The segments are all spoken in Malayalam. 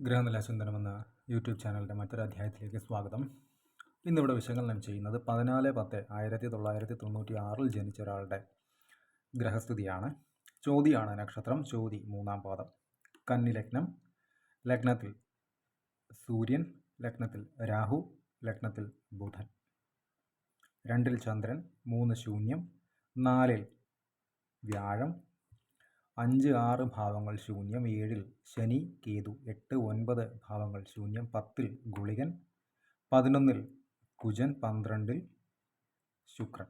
ഗ്രഹനില ചിന്തനം എന്ന യൂട്യൂബ് ചാനലിന്റെ മറ്റൊരു അധ്യായത്തിലേക്ക് സ്വാഗതം. ഇന്നിവിടെ വിശകലനം ചെയ്യുന്നത് പതിനാല് പത്ത് ആയിരത്തി തൊള്ളായിരത്തി തൊണ്ണൂറ്റി ആറിൽ ജനിച്ച ഒരാളുടെ ഗ്രഹസ്ഥിതിയാണ്. ചോതിയാണ് നക്ഷത്രം ചോതി മൂന്നാം പാദം. കന്നി ലഗ്നം ലഗ്നത്തിൽ സൂര്യൻ ലഗ്നത്തിൽ രാഹു ലഗ്നത്തിൽ ബുധൻ. രണ്ടിൽ ചന്ദ്രൻ മൂന്ന് ശൂന്യം നാലിൽ വ്യാഴം അഞ്ച് ആറ് ഭാവങ്ങൾ ശൂന്യം ഏഴിൽ ശനി കേതു എട്ട് ഒൻപത് ഭാവങ്ങൾ ശൂന്യം പത്തിൽ ഗുളികൻ പതിനൊന്നിൽ കുജൻ പന്ത്രണ്ടിൽ ശുക്രൻ.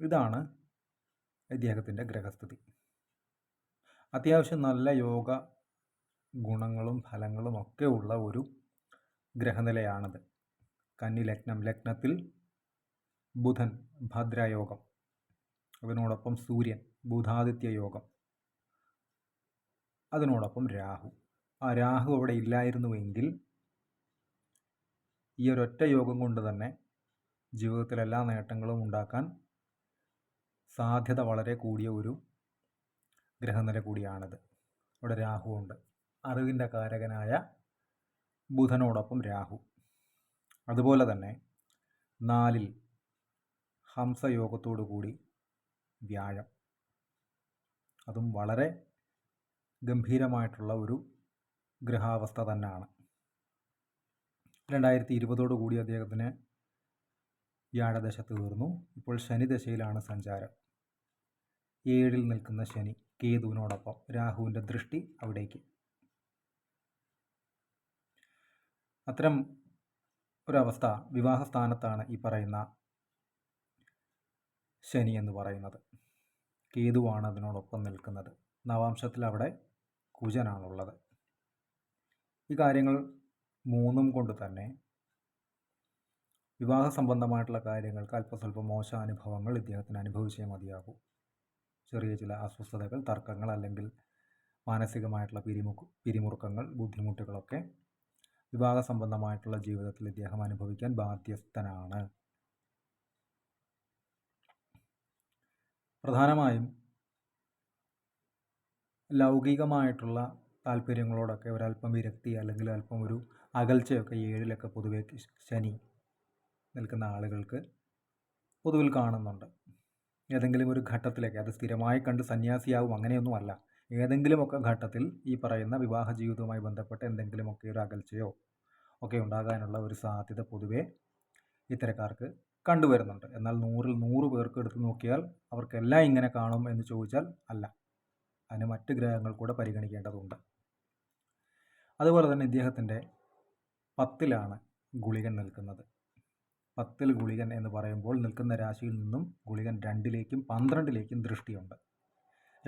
ഇതാണ് ഇദ്ദേഹത്തിന്റെ ഗ്രഹസ്ഥിതി. അത്യാവശ്യം നല്ല യോഗ ഗുണങ്ങളും ഫലങ്ങളും ഒക്കെ ഉള്ള ഒരു ഗ്രഹനിലയാണത്. കന്നി ലഗ്നം ലഗ്നത്തിൽ ബുധൻ ഭദ്രയോഗം. അതിനോടൊപ്പം സൂര്യൻ ബുധാദിത്യ യോഗം. അതിനോടൊപ്പം രാഹു. ആ രാഹു അവിടെ ഇല്ലായിരുന്നുവെങ്കിൽ ഈ ഒരൊറ്റ യോഗം കൊണ്ട് തന്നെ ജീവിതത്തിൽ എല്ലാ നേട്ടങ്ങളും ഉണ്ടാക്കാൻ സാധ്യത വളരെ കൂടിയ ഒരു ഗ്രഹനില കൂടിയാണിത്. രാഹു ഉണ്ട്. അറിവിന്റെ കാരകനായ ബുധനോടൊപ്പം രാഹു. അതുപോലെ തന്നെ നാലിൽ ഹംസയോഗത്തോടു കൂടി വ്യാഴം. അതും വളരെ ഗംഭീരമായിട്ടുള്ള ഒരു ഗ്രഹാവസ്ഥ തന്നെയാണ്. രണ്ടായിരത്തി ഇരുപതോടു കൂടി അദ്ദേഹത്തിന് വ്യാഴദശ തീർന്നു. ഇപ്പോൾ ശനിദശയിലാണ് സഞ്ചാരം. ഏഴിൽ നിൽക്കുന്ന ശനി കേതുവിനോടൊപ്പം രാഹുവിന്റെ ദൃഷ്ടി അവിടേക്ക്. അത്തരം ഒരവസ്ഥ വിവാഹ സ്ഥാനത്താണ് ഈ പറയുന്ന ശനി എന്ന് പറയുന്നത്. കേതുവാണ് അതിനോടൊപ്പം നിൽക്കുന്നത്. നവാംശത്തിൽ അവിടെ കുജനാണുള്ളത്. ഈ കാര്യങ്ങൾ മൂന്നും കൊണ്ട് തന്നെ വിവാഹ സംബന്ധമായിട്ടുള്ള കാര്യങ്ങൾക്ക് അല്പസ്വല്പം മോശ അനുഭവങ്ങൾ ഇദ്ദേഹത്തിന് അനുഭവിച്ചേ മതിയാകൂ. ചെറിയ ചില അസ്വസ്ഥതകൾ തർക്കങ്ങൾ അല്ലെങ്കിൽ മാനസികമായിട്ടുള്ള പിരിമുക്ക് പിരിമുറുക്കങ്ങൾ ബുദ്ധിമുട്ടുകളൊക്കെ വിവാഹ സംബന്ധമായിട്ടുള്ള ജീവിതത്തിൽ ഇദ്ദേഹം അനുഭവിക്കാൻ ബാധ്യസ്ഥനാണ്. പ്രധാനമായും ലൗകികമായിട്ടുള്ള താല്പര്യങ്ങളോടൊക്കെ ഒരല്പം വിരക്തി അല്ലെങ്കിൽ അല്പം ഒരു അകൽച്ചയൊക്കെ ഏഴിലൊക്കെ പൊതുവെ ശനി നിൽക്കുന്ന ആളുകൾക്ക് പൊതുവിൽ കാണുന്നുണ്ട്. ഏതെങ്കിലും ഒരു ഘട്ടത്തിലേക്ക് അത് സ്ഥിരമായി കണ്ട് സന്യാസിയാവും അങ്ങനെയൊന്നുമല്ല. ഏതെങ്കിലുമൊക്കെ ഘട്ടത്തിൽ ഈ പറയുന്ന വിവാഹ ജീവിതവുമായി ബന്ധപ്പെട്ട് എന്തെങ്കിലുമൊക്കെ ഒരു അകൽച്ചയോ ഒക്കെ ഉണ്ടാകാനുള്ള ഒരു സാധ്യത പൊതുവേ ഇത്തരക്കാർക്ക് കണ്ടുവരുന്നുണ്ട്. എന്നാൽ നൂറിൽ നൂറ് പേർക്ക് എടുത്തു നോക്കിയാൽ അവർക്കെല്ലാം ഇങ്ങനെ കാണും എന്ന് ചോദിച്ചാൽ അല്ല. അതിന് മറ്റ് ഗ്രഹങ്ങൾ കൂടെ പരിഗണിക്കേണ്ടതുണ്ട്. അതുപോലെ തന്നെ ഇദ്ദേഹത്തിന്റെ പത്തിലാണ് ഗുളികൻ നിൽക്കുന്നത്. പത്തിൽ ഗുളികൻ എന്ന് പറയുമ്പോൾ നിൽക്കുന്ന രാശിയിൽ നിന്നും ഗുളികൻ രണ്ടിലേക്കും പന്ത്രണ്ടിലേക്കും ദൃഷ്ടിയുണ്ട്.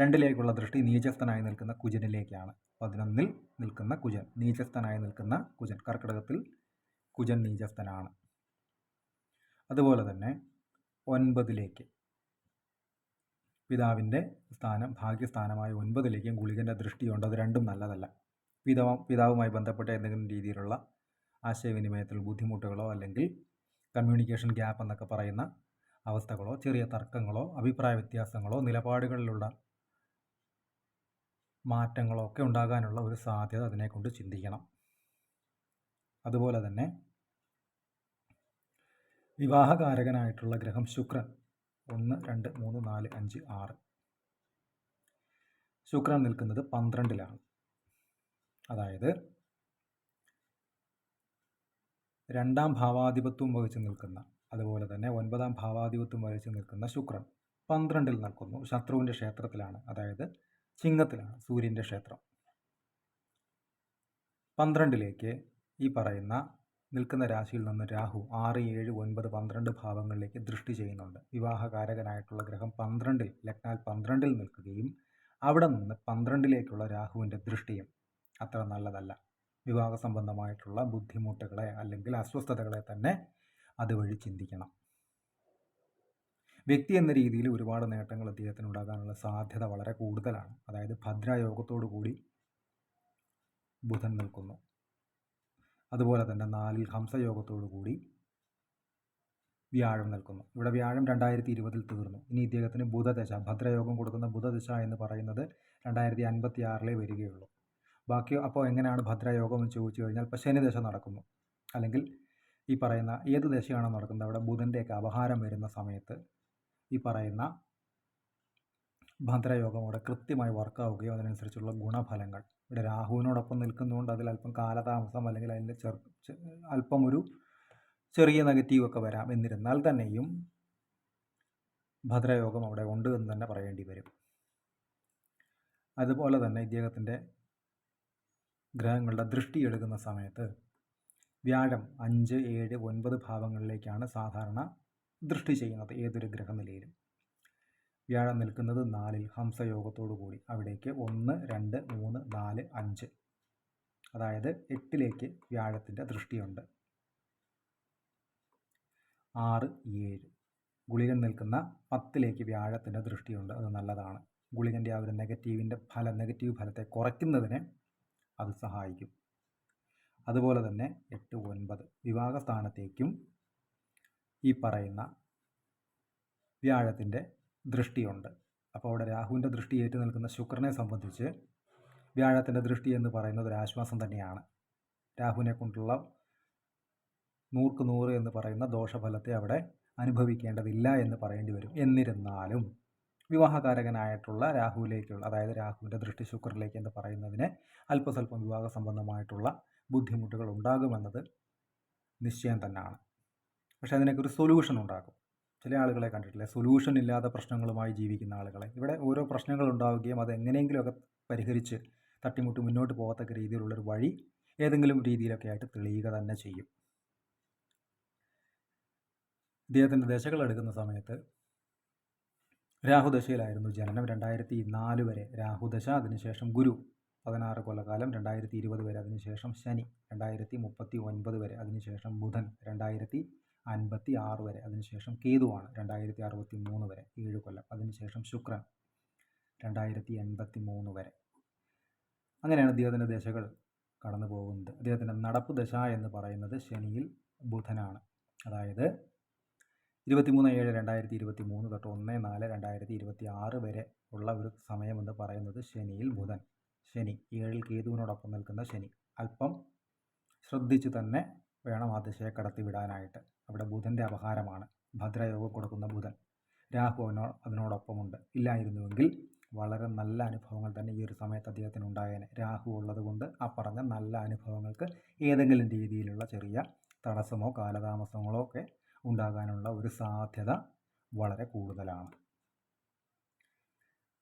രണ്ടിലേക്കുള്ള ദൃഷ്ടി നീചസ്ഥനായി നിൽക്കുന്ന കുജനിലേക്കാണ്. പതിനൊന്നിൽ നിൽക്കുന്ന കുജൻ നീചസ്ഥനായി നിൽക്കുന്ന കുജൻ കർക്കിടകത്തിൽ കുജൻ നീചസ്ഥനാണ്. അതുപോലെ തന്നെ ഒൻപതിലേക്ക് പിതാവിന്റെ സ്ഥാനം ഭാഗ്യസ്ഥാനമായ ഒൻപതിലേക്കും ഗുളികന്റെ ദൃഷ്ടിയുണ്ട്. അത് രണ്ടും നല്ലതല്ല. പിതാവ് പിതാവുമായി ബന്ധപ്പെട്ട എന്തെങ്കിലും രീതിയിലുള്ള ആശയവിനിമയത്തിൽ ബുദ്ധിമുട്ടുകളോ അല്ലെങ്കിൽ കമ്മ്യൂണിക്കേഷൻ ഗ്യാപ്പ് എന്നൊക്കെ പറയുന്ന അവസ്ഥകളോ ചെറിയ തർക്കങ്ങളോ അഭിപ്രായ വ്യത്യാസങ്ങളോ നിലപാടുകളിലുള്ള മാറ്റങ്ങളോ ഒക്കെ ഉണ്ടാകാനുള്ള ഒരു സാധ്യത അതിനെക്കൊണ്ട് ചിന്തിക്കണം. അതുപോലെ തന്നെ വിവാഹകാരകനായിട്ടുള്ള ഗ്രഹം ശുക്രൻ ഒന്ന് രണ്ട് മൂന്ന് നാല് അഞ്ച് ആറ്. ശുക്രൻ നിൽക്കുന്നത് പന്ത്രണ്ടിലാണ്. അതായത് രണ്ടാം ഭാവാധിപത്വം വഹിച്ച് നിൽക്കുന്ന അതുപോലെ തന്നെ ഒൻപതാം ഭാവാധിപത്വം വഹിച്ച് നിൽക്കുന്ന ശുക്രൻ പന്ത്രണ്ടിൽ നിൽക്കുന്നു. ശത്രുവിന്റെ ക്ഷേത്രത്തിലാണ് അതായത് ചിങ്ങത്തിലാണ് സൂര്യന്റെ ക്ഷേത്രം. പന്ത്രണ്ടിലേക്ക് ഈ പറയുന്ന നിൽക്കുന്ന രാശിയിൽ നിന്ന് രാഹു ആറ് ഏഴ് ഒൻപത് പന്ത്രണ്ട് ഭാവങ്ങളിലേക്ക് ദൃഷ്ടി ചെയ്യുന്നുണ്ട്. വിവാഹകാരകനായിട്ടുള്ള ഗ്രഹം പന്ത്രണ്ടിൽ ലഗ്നാൽ പന്ത്രണ്ടിൽ നിൽക്കുകയും അവിടെ നിന്ന് പന്ത്രണ്ടിലേക്കുള്ള രാഹുവിന്റെ ദൃഷ്ടിയും അത്ര നല്ലതല്ല. വിവാഹ സംബന്ധമായിട്ടുള്ള ബുദ്ധിമുട്ടുകളെ അല്ലെങ്കിൽ അസ്വസ്ഥതകളെ തന്നെ അതുവഴി ചിന്തിക്കണം. വ്യക്തി എന്ന രീതിയിൽ ഒരുപാട് നേട്ടങ്ങൾ അദ്ദേഹത്തിന് ഉണ്ടാകാനുള്ള സാധ്യത വളരെ കൂടുതലാണ്. അതായത് ഭദ്രയോഗത്തോടു കൂടി ബുധൻ നിൽക്കുന്നു. അതുപോലെ തന്നെ നാലിൽ ഹംസയോഗത്തോടു കൂടി വ്യാഴം നിൽക്കുന്നു. ഇവിടെ വ്യാഴം രണ്ടായിരത്തി ഇരുപതിൽ തീർന്നു. ഇനി ഇദ്ദേഹത്തിന് ബുധദശ ഭദ്രയോഗം കൊടുക്കുന്ന ബുധദശ എന്ന് പറയുന്നത് രണ്ടായിരത്തി അൻപത്തി ആറിലേ വരികയുള്ളൂ. ബാക്കി അപ്പോൾ എങ്ങനെയാണ് ഭദ്രയോഗം എന്ന് ചോദിച്ചു കഴിഞ്ഞാൽ ഇപ്പോൾ ശനിദശ നടക്കുന്നു. അല്ലെങ്കിൽ ഈ പറയുന്ന ഏത് ദശയാണോ നടക്കുന്നത് അവിടെ ബുധന്റെയൊക്കെ അപഹാരം വരുന്ന സമയത്ത് ഈ പറയുന്ന ഭദ്രയോഗം അവിടെ കൃത്യമായി വർക്കാവുകയും അതിനനുസരിച്ചുള്ള ഗുണഫലങ്ങൾ ഇവിടെ രാഹുവിനോടൊപ്പം നിൽക്കുന്നതുകൊണ്ട് അതിൽ അല്പം കാലതാമസം അല്ലെങ്കിൽ അതിൽ ചെറു അല്പം ഒരു ചെറിയ നെഗറ്റീവൊക്കെ വരാം. എന്നിരുന്നാൽ തന്നെയും ഭദ്രയോഗം അവിടെ ഉണ്ട് എന്ന് തന്നെ പറയേണ്ടി വരും. അതുപോലെ തന്നെ ഇദ്ദേഹത്തിന്റെ ഗ്രഹങ്ങളുടെ ദൃഷ്ടി എടുക്കുന്ന സമയത്ത് വ്യാഴം അഞ്ച് ഏഴ് ഒൻപത് ഭാവങ്ങളിലേക്കാണ് സാധാരണ ദൃഷ്ടി ചെയ്യുന്നത് ഏതൊരു ഗ്രഹനിലയിലും. വ്യാഴം നിൽക്കുന്നത് നാലിൽ ഹംസയോഗത്തോടു കൂടി അവിടേക്ക് ഒന്ന് രണ്ട് മൂന്ന് നാല് അഞ്ച്. അതായത് എട്ടിലേക്ക് വ്യാഴത്തിന്റെ ദൃഷ്ടിയുണ്ട്. ആറ് ഏഴ്. ഗുളികൻ നിൽക്കുന്ന പത്തിലേക്ക് വ്യാഴത്തിന്റെ ദൃഷ്ടിയുണ്ട്. അത് നല്ലതാണ്. ഗുളികന്റെ ആ ഒരു നെഗറ്റീവിന്റെ ഫലം നെഗറ്റീവ് ഫലത്തെ കുറയ്ക്കുന്നതിന് അത് സഹായിക്കും. അതുപോലെ തന്നെ എട്ട് ഒൻപത്. വിവാഹ സ്ഥാനത്തേക്കും ഈ പറയുന്ന വ്യാഴത്തിന്റെ ദൃഷ്ടിയുണ്ട്. അപ്പോൾ അവിടെ രാഹുവിന്റെ ദൃഷ്ടി ഏറ്റു നിൽക്കുന്ന ശുക്രനെ സംബന്ധിച്ച് വ്യാഴത്തിന്റെ ദൃഷ്ടി എന്ന് പറയുന്നത് ഒരു ആശ്വാസം തന്നെയാണ്. രാഹുവിനെ കൊണ്ടുള്ള നൂർക്ക് നൂറ് എന്ന് പറയുന്ന ദോഷഫലത്തെ അവിടെ അനുഭവിക്കേണ്ടതില്ല എന്ന് പറയേണ്ടി വരും. എന്നിരുന്നാലും വിവാഹകാരകനായിട്ടുള്ള രാഹുവിലേക്കുള്ള അതായത് രാഹുവിന്റെ ദൃഷ്ടി ശുക്രനിലേക്ക് എന്ന് പറയുന്നതിന് അല്പസ്വല്പം വിവാഹ സംബന്ധമായിട്ടുള്ള ബുദ്ധിമുട്ടുകൾ ഉണ്ടാകുമെന്നത് നിശ്ചയം തന്നെയാണ്. പക്ഷേ അതിനൊക്കെ ഒരു സൊല്യൂഷൻ ഉണ്ടാകും. ചില ആളുകളെ കണ്ടിട്ടില്ലേ? സൊല്യൂഷൻ ഇല്ലാത്ത പ്രശ്നങ്ങളുമായി ജീവിക്കുന്ന ആളുകളെ. ഇവിടെ ഓരോ പ്രശ്നങ്ങൾ ഉണ്ടാവുകയും അത് എങ്ങനെയെങ്കിലുമൊക്കെ പരിഹരിച്ച് തട്ടിമുട്ടി മുന്നോട്ട് പോകത്തക്ക രീതിയിലുള്ളൊരു വഴി ഏതെങ്കിലും രീതിയിലൊക്കെ ആയിട്ട് തെളിയുക തന്നെ ചെയ്യും. ഇദ്ദേഹത്തിന്റെ ദശകൾ എടുക്കുന്ന സമയത്ത് രാഹുദശയിലായിരുന്നു ജനനം. രണ്ടായിരത്തി നാല് വരെ രാഹുദശ അതിനുശേഷം ഗുരു. പതിനാറ് കൊല്ലകാലം രണ്ടായിരത്തി ഇരുപത് വരെ അതിനുശേഷം ശനി. രണ്ടായിരത്തി മുപ്പത്തി ഒൻപത് വരെ അതിനുശേഷം ബുധൻ. രണ്ടായിരത്തി അൻപത്തി ആറ് വരെ. അതിനുശേഷം കേതുവാണ് രണ്ടായിരത്തി അറുപത്തി മൂന്ന് വരെ. ഏഴ് കൊല്ലം. അതിനുശേഷം ശുക്രൻ. രണ്ടായിരത്തി എൺപത്തി മൂന്ന് വരെ. അങ്ങനെയാണ് അദ്ദേഹത്തിന്റെ ദശകൾ കടന്നു പോകുന്നത്. അദ്ദേഹത്തിന്റെ നടപ്പ് ദശ എന്ന് പറയുന്നത് ശനിയിൽ ബുധനാണ്. അതായത് ഇരുപത്തിമൂന്ന് ഏഴ് രണ്ടായിരത്തി ഇരുപത്തി മൂന്ന് തൊട്ട് ഒന്ന് നാല് രണ്ടായിരത്തി ഇരുപത്തി ആറ് വരെ ഉള്ള ഒരു സമയമെന്ന് പറയുന്നത് ശനിയിൽ ബുധൻ. ശനി. ഏഴിൽ കേതുവിനോടൊപ്പം നിൽക്കുന്ന ശനി. അല്പം ശ്രദ്ധിച്ച് തന്നെ വേണം ആ ദിശയെ കടത്തിവിടാനായിട്ട് അവിടെ ബുധന്റെ അപഹാരമാണ്. ഭദ്രയോഗം കൊടുക്കുന്ന ബുധൻ. രാഹു അതിനോ അതിനോടൊപ്പമുണ്ട്. ഇല്ലായിരുന്നുവെങ്കിൽ വളരെ നല്ല അനുഭവങ്ങൾ തന്നെ ഈ ഒരു സമയത്ത് അദ്ദേഹത്തിന് ഉണ്ടായേനെ. രാഹു ഉള്ളതുകൊണ്ട് ആ പറഞ്ഞ നല്ല അനുഭവങ്ങൾക്ക് ഏതെങ്കിലും രീതിയിലുള്ള ചെറിയ തടസ്സമോ കാലതാമസങ്ങളോ ഒക്കെ ഉണ്ടാകാനുള്ള ഒരു സാധ്യത വളരെ കൂടുതലാണ്.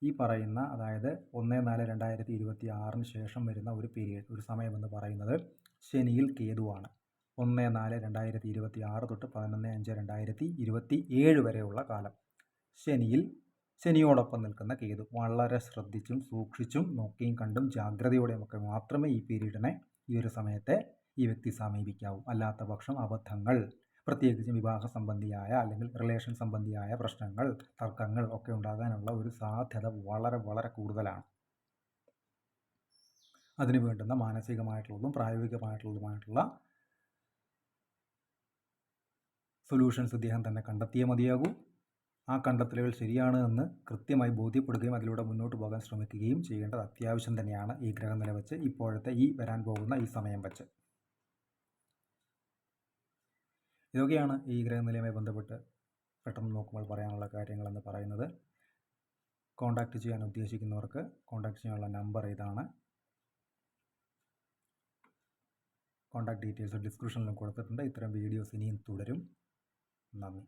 ഈ പറയുന്ന അതായത് ഒന്ന് നാല് രണ്ടായിരത്തി ഇരുപത്തി ആറിന് ശേഷം വരുന്ന ഒരു പീരീഡ് ഒരു സമയമെന്ന് പറയുന്നത് ശനിയിൽ കേതുവാണ്. ഒന്ന് നാല് രണ്ടായിരത്തി ഇരുപത്തി ആറ് തൊട്ട് പതിനൊന്ന് അഞ്ച് രണ്ടായിരത്തി ഇരുപത്തി ഏഴ് വരെയുള്ള കാലം. ശനിയിൽ ശനിയോടൊപ്പം നിൽക്കുന്ന കേതു വളരെ ശ്രദ്ധിച്ചും സൂക്ഷിച്ചും നോക്കിയും കണ്ടും ജാഗ്രതയോടെയും ഒക്കെ മാത്രമേ ഈ പീരീഡിനെ ഈ ഒരു സമയത്തെ ഈ വ്യക്തി സമീപിക്കാവൂ. അല്ലാത്ത പക്ഷം അബദ്ധങ്ങൾ പ്രത്യേകിച്ചും വിവാഹ സംബന്ധിയായ അല്ലെങ്കിൽ റിലേഷൻ സംബന്ധിയായ പ്രശ്നങ്ങൾ തർക്കങ്ങൾ ഒക്കെ ഉണ്ടാകാനുള്ള ഒരു സാധ്യത വളരെ വളരെ കൂടുതലാണ്. അതിനു വേണ്ടുന്ന മാനസികമായിട്ടുള്ളതും പ്രായോഗികമായിട്ടുള്ളതുമായിട്ടുള്ള സൊല്യൂഷൻസ് ഇദ്ദേഹം തന്നെ കണ്ടെത്തിയേ മതിയാകൂ. ആ കണ്ടെത്തലുകൾ ശരിയാണ് എന്ന് കൃത്യമായി ബോധ്യപ്പെടുകയും അതിലൂടെ മുന്നോട്ട് പോകാൻ ശ്രമിക്കുകയും ചെയ്യേണ്ടത് അത്യാവശ്യം തന്നെയാണ് ഈ ഗ്രഹനില വെച്ച് ഇപ്പോഴത്തെ ഈ വരാൻ പോകുന്ന ഈ സമയം വെച്ച്. ഇതൊക്കെയാണ് ഈ ഗ്രഹനിലയുമായി ബന്ധപ്പെട്ട് പെട്ടെന്ന് നോക്കുമ്പോൾ പറയാനുള്ള കാര്യങ്ങളെന്ന് പറയുന്നത്. കോണ്ടാക്ട് ചെയ്യാൻ ഉദ്ദേശിക്കുന്നവർക്ക് കോണ്ടാക്ട് ചെയ്യാനുള്ള നമ്പർ ഇതാണ്. കോണ്ടാക്ട് ഡീറ്റെയിൽസ് ഡിസ്ക്രിപ്ഷനിലും കൊടുത്തിട്ടുണ്ട്. ഇത്തരം വീഡിയോസ് ഇനിയും തുടരും. 那么。